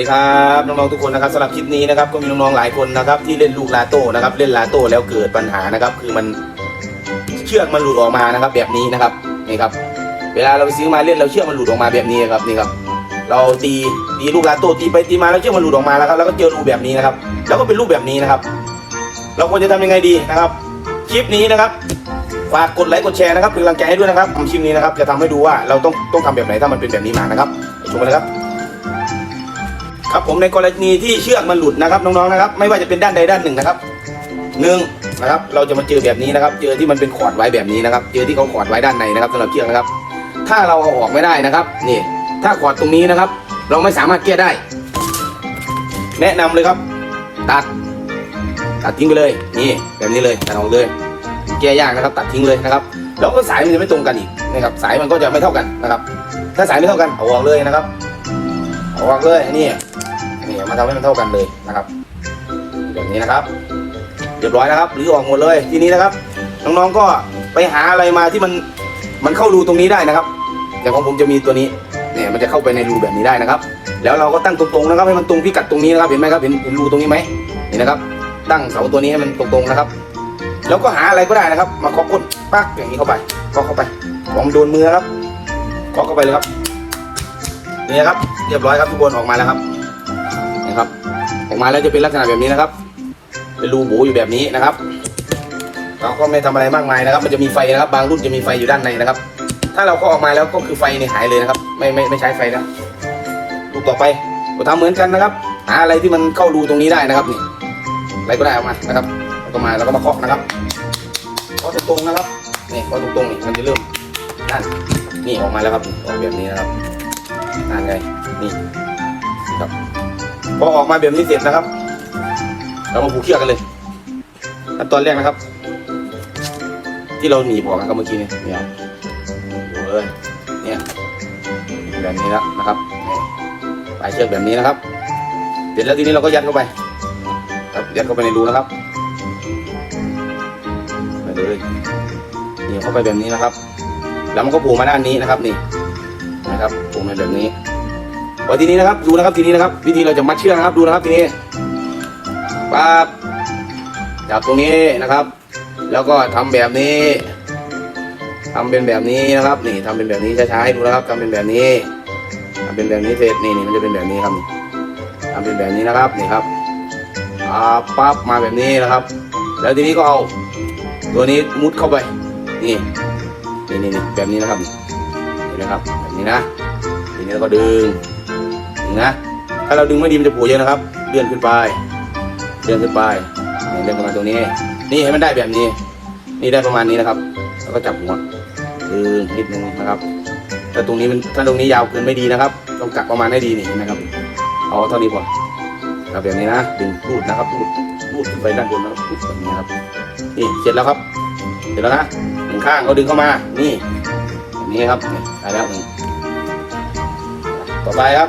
ดีครับน้องๆทุกคนนะครับสำหรับคลิปนี้นะครับก็มีน้องๆหลายคนนะครับ ที่เล่นลูกลาโต้นะครับ เล่นลาโต้แล้วเกิดปัญหานะครับ คือมันเชือกมันหลุดออกมานะครับ แบบนี้นะครับนี่ครับ เวลาเราไปซื้อมาเล่นเราเชือกมันหลุดออกมาแบบนี้ครับนี่ครับ เราตีตีลูกลาโต้ตีไปตีมาแล้วเชือกมันหลุดออกมาแล้วครับแล้วก็เจอรูแบบนี้นะครับ แล้วก็เป็นรูปแบบนี้นะครับ เราควรจะทำยังไงดีนะครับ คลิปนี้นะครับฝากกดไลค์กดแชร์นะครับเป็นกำลังใจให้ด้วยนะครับคลิปนี้นะครับจะทำให้ดูว่าเราต้องต้องทำแบบไหนถ้ามันเป็นแบบนี้มานะครับชมกันเลยครับ ครับผมในกรณีที่เชือกมันหลุดนะครับน้องๆนะครับ ไม่ว่าจะเป็นด้านใดด้านหนึ่งนะครับหนึ่งนะครับเราจะมาเจอแบบนี้นะครับ เจอที่มันเป็นขอดไว้แบบนี้นะครับ เจอที่เขาขอดไว้ด้านในนะครับสำหรับเชือกนะครับ ถ้าเราเอาออกไม่ได้นะครับนี่ถ้าขอดตรงนี้นะครับ เราไม่สามารถแก้ได้ แนะนำเลยครับ ตัด ตัดทิ้งไปเลยนี่แบบนี้เลยตัดออกเลยแก้ยากนะครับ ตัดทิ้งเลยนะครับแล้วก็สายมันจะไม่ตรงกันอีกนะครับสายมันก็จะไม่เท่ากันนะครับ ถ้าสายไม่เท่ากันเอาออกเลยนะครับเอาออกเลยนี่ มาทำให้มันเท่ากันเลยนะครับแบบนี้นะครับ เรียบร้อยนะครับหรือออกหมดเลยทีนี้นะครับ น้องๆก็ไปหาอะไรมาที่มันมันเข้ารูตรงนี้ได้นะครับอย่างของผมจะมีตัวนี้เนี่ยมันจะเข้าไปในรูแบบนี้ได้นะครับ แล้วเราก็ตั้งตรงๆนะครับให้มันตรงพิกัดตรงนี้นะครับเห็นไหมครับเห็นเห็นรูตรงนี้ไหมนี่นะครับ ตั้งเสาตัวนี้ให้มันตรงๆนะครับ แล้วก็หาอะไรก็ได้นะครับ มาเคาะก้นปักอย่างนี้เข้าไปเคาะเข้าไปของโดนมือครับเคาะเข้าไปเลยครับนี่นะครับ เรียบร้อยครับทุกคนออกมาแล้วครับ ออกมาแล้วจะเป็นลักษณะแบบนี้นะครับ เป็นรูบูอยู่แบบนี้นะครับเราก็ไม่ทำอะไรมากมายนะครับ มันจะมีไฟนะครับ บางรุ่นจะมีไฟอยู่ด้านในนะครับ ถ้าเราก็ออกมาแล้วก็คือไฟเนี่ยหายเลยนะครับ ไม่ไม่ไม่ใช้ไฟแล้วลูกต่อไปก็ทำเหมือนกันนะครับ หาอะไรที่มันเข้ารูตรงนี้ได้นะครับนี่อะไรก็ได้ออกมานะครับแล้วก็มาแล้วก็มาเคาะนะครับเคาะตรงๆนะครับนี่เคาะตรงๆนี่มันจะเริ่มนั่นนี่ออกมาแล้วครับออกแบบนี้นะครับนั่นไงนี่ครับ พอออกมาแบบนี้เสร็จนะครับ เรามาผูกเชือกกันเลยขั้นตอนแรกนะครับ ที่เราหนีบออกนะครับเมื่อกี้เนี่ยเนี่ยดูเลยเนี่ยแบบนี้แล้วนะครับปลายเชือกแบบนี้นะครับ เสร็จแล้วทีนี้เราก็ยัดเข้าไปครับยัดเข้าไปในรูนะครับไปเลยนี่เข้าไปแบบนี้นะครับ แล้วมันก็ผูกมาด้านนี้นะครับนี่นะครับผูกมาแบบนี้ อทีนี้นะครับดูนะครับทีนี้นะครับ วิธีเราจะมัดเชือกนะครับดูนะครับทีนี้ปั๊บจับตรงนี้นะครับ แล้วก็ทำแบบนี้ทำเป็นแบบนี้นะครับ นี่ทำเป็นแบบนี้ช้าๆให้ดูนะครับทำเป็นแบบนี้ทำเป็นแบบนี้เสร็จนี่นี่มันจะเป็นแบบนี้ครับทำเป็นแบบนี้นะครับนี่ครับอ่าปั๊บมาแบบนี้นะครับ แล้วทีนี้ก็เอาตัวนี้มุดเข้าไปนี่นี่นี่แบบนี้นะครับเห็นไหมครับ แบบนี้นะทีนี้เราก็ดึง นะถ้าเราดึงไม่ดีมันจะผูกเยอะนะครับ เลื่อนขึ้นไปเดินขึ้นไปนี่เดินขึ้นมาตรงนี้ นี่ให้มันได้แบบนี้ นี่ได้ประมาณนี้นะครับ แล้วก็จับหัวดึงนิดนึงนะครับแต่ตรงนี้มันถ้าตรงนี้ยาวเกินไม่ดีนะครับ ต้องกักประมาณให้ดีนี่นะครับเอาเท่านี้พอครับแบบนี้นะดึงรูดนะครับรูดรูดขึ้นไปด้านบนนะครับรูดแบบนี้ครับ นี่เสร็จแล้วครับเสร็จแล้วนะหนึ่งข้างเอาดึงเข้ามา นี่แบบนี้ครับได้แล้วหนึ่งต่อไปครับ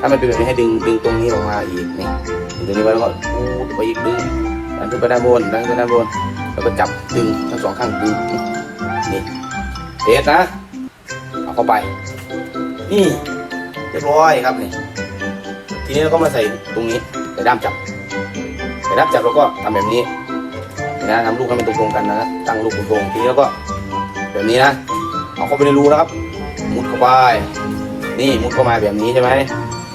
ถ้ามันเป็นแบบนี้ให้ดึงดึงตรงนี้ลงมาอีกนี่ดึงตรงนี้ไว้แล้วก็ปูดไปอีกดึงดันขึ้นไปด้านบนดันขึ้นไปด้านบนแล้วก็จับดึงทั้งสองข้างดึงนี่เทสนะเอาเข้าไป นี่เรียบร้อยครับนี่ทีนี้เราก็มาใส่ตรงนี้ใส่ด้ามจับใส่ด้ามจับเราก็ทำแบบนี้นะทำลูกให้มันตรงๆกันนะตั้งลูกตรงๆทีนี้เราก็แบบนี้นะเอาเข้าไปในรูนะครับ มุดเข้าไป นี่มุดเข้ามาแบบนี้ใช่ไหม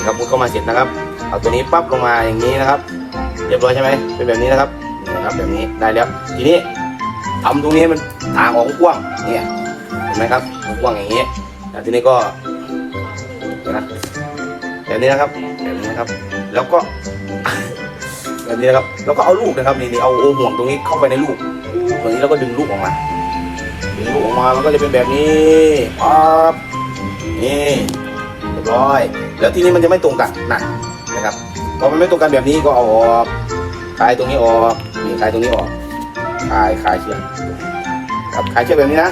นี่ครับมุดเข้ามาเสร็จนะครับ เอาตัวนี้ปั๊บลงมาอย่างนี้นะครับ เรียบร้อยใช่ไหมเป็นแบบนี้นะครับนี่นะครับแบบนี้ได้แล้ว ทีนี้ทำตรงนี้ให้มันทางออกกว้างเนี่ยเห็นไหมครับกว้างอย่างนี้แล้วทีนี้ก็นะแบบนี้นะครับแบบนี้นะครับ แล้วก็แบบนี้นะครับ แล้วก็เอาลูกนะครับนี่นี่เอาเอห่วงตรงนี้เข้าไปในลูกตรงนี้แล้วก็ดึงลูกออกมาดึงลูกออกมามันก็จะเป็นแบบนี้ปั๊บนี่เรียบร้อย แล้วทีนี้มันจะไม่ตรงกันนะนะครับพอมันไม่ตรงกันแบบนี้ก็เอาออกคลายตรงนี้ออกนี่คลายตรงนี้ออกคลายคลายเชือกครับคลายเชือกแบบนี้นะ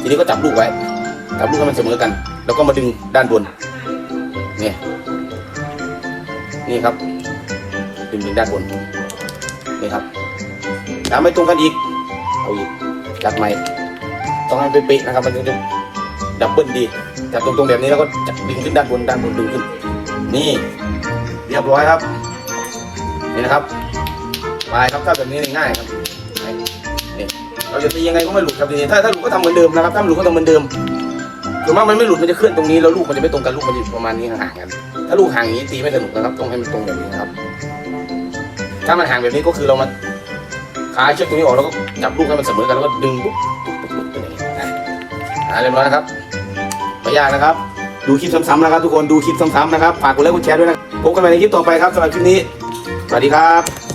ทีนี้ก็จับลูกไว้จับลูกให้มันเสมอกัน แล้วก็มาดึงด้านบนนี่นี่ครับดึงดึงด้านบนนี่ครับถ้าไม่ตรงกันอีกเอาอีกจับใหม่ต้องให้เป๊ะๆนะครับมันจะดับเบิลดี จับตรงๆแบบนี้แล้วก็จับดึงขึ้นด้านบนด้านบนดึงขึ้น นี่เรียบร้อยครับ นี่นะครับปลายครับถ้าแบบนี้ง่ายครับนี่เราจะตียังไงก็ไม่หลุดครับทีนี้ถ้าถ้าหลุดก็ทำเหมือนเดิมนะครับถ้าหลุดก็ทำเหมือนเดิมส่วนมากมันไม่หลุดมันจะเคลื่อนตรงนี้แล้วลูกมันจะไม่ตรงกันลูกมันจะประมาณนี้ห่างกัน ถ้าลูกห่างอย่างนี้ตีไม่สนุกนะครับต้องให้มันตรงแบบนี้ครับ ถ้ามันห่างแบบนี้ก็คือเรามาคลายเชือกตรงนี้ออกแล้วก็จับลูกให้มันเสมอกันแล้วก็ดึงปุ๊บปุ๊บปุ๊บปุ๊บตัวนี้อะอ่าเรียบร้อยนะครับ ไม่ยากนะครับ ดูคลิปซ้ำๆนะครับทุกคนดูคลิปซ้ำๆนะครับฝากกดไลค์กดแชร์ด้วยนะพบกันใหม่ในคลิปต่อไปครับสำหรับคลิปนี้สวัสดีครับ